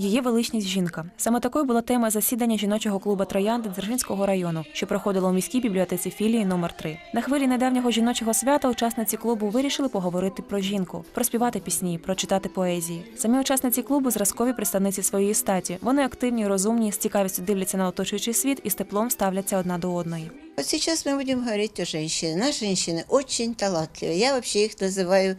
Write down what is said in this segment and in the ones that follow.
Її величність жінка. Саме такою була тема засідання жіночого клубу Троянди Дзержинського району, що проходило у міській бібліотеці філії номер 3 На хвилі недавнього жіночого свята учасниці клубу вирішили поговорити про жінку, проспівати пісні, прочитати поезії. Самі учасниці клубу зразкові представниці своєї статі. Вони активні, розумні, з цікавістю дивляться на оточуючий світ і з теплом ставляться одна до одної. Вот сейчас мы будем говорить о женщине. Наши женщины очень талантливые. Я вообще их называю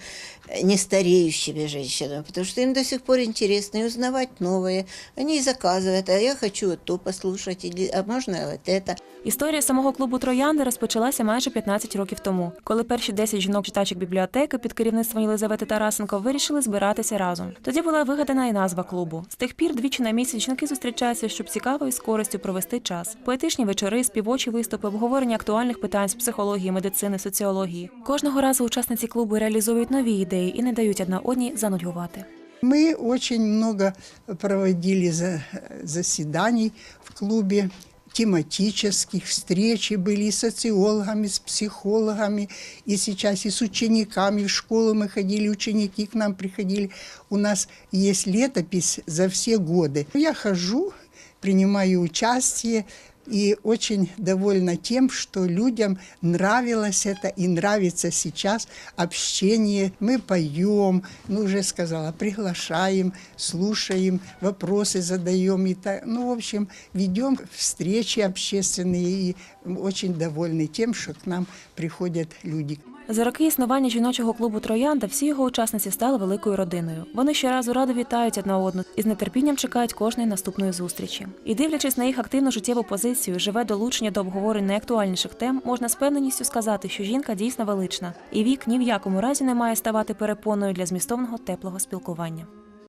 э, нестареющими женщинами, потому что им до сих пор интересно и узнавать новое. Они и заказывают, а я хочу вот то послушать, или, а можно вот это. Історія самого клубу Троянди розпочалася майже 15 років тому, коли перші 10 жінок-читачок бібліотеки під керівництвом Єлизавети Тарасенко вирішили збиратися разом. Тоді була вигадана і назва клубу. З тих пір двічі на місяць жінки зустрічаються, щоб цікаво і з користю провести час. Поетичні вечори, співочі виступи, обговорення актуальних питань з психології, медицини, соціології. Кожного разу учасниці клубу реалізують нові ідеї і не дають одна одній занудьгувати. Мы очень много проводили за- заседаний в клубе, тематических встречи были и с социологами, с психологами, и сейчас и с учениками. В школу мы ходили, ученики к нам приходили. У нас есть летопись за все годы. Я хожу, принимаю участие, и очень довольна тем, что людям нравилось это и нравится сейчас общение. Мы поем, ну уже сказала, приглашаем, слушаем, вопросы задаем. И так, ну, в общем, ведем встречи общественные и очень довольны тем, что к нам приходят люди. За роки існування жіночого клубу Троянда всі його учасниці стали великою родиною. Вони щоразу радо вітають одна одну і з нетерпінням чекають кожної наступної зустрічі. І дивлячись на їх активну життєву позицію, живе долучення до обговорень найактуальніших тем, можна з певненістю сказати, що жінка дійсно велична, і вік ні в якому разі не має ставати перепоною для змістовного теплого спілкування.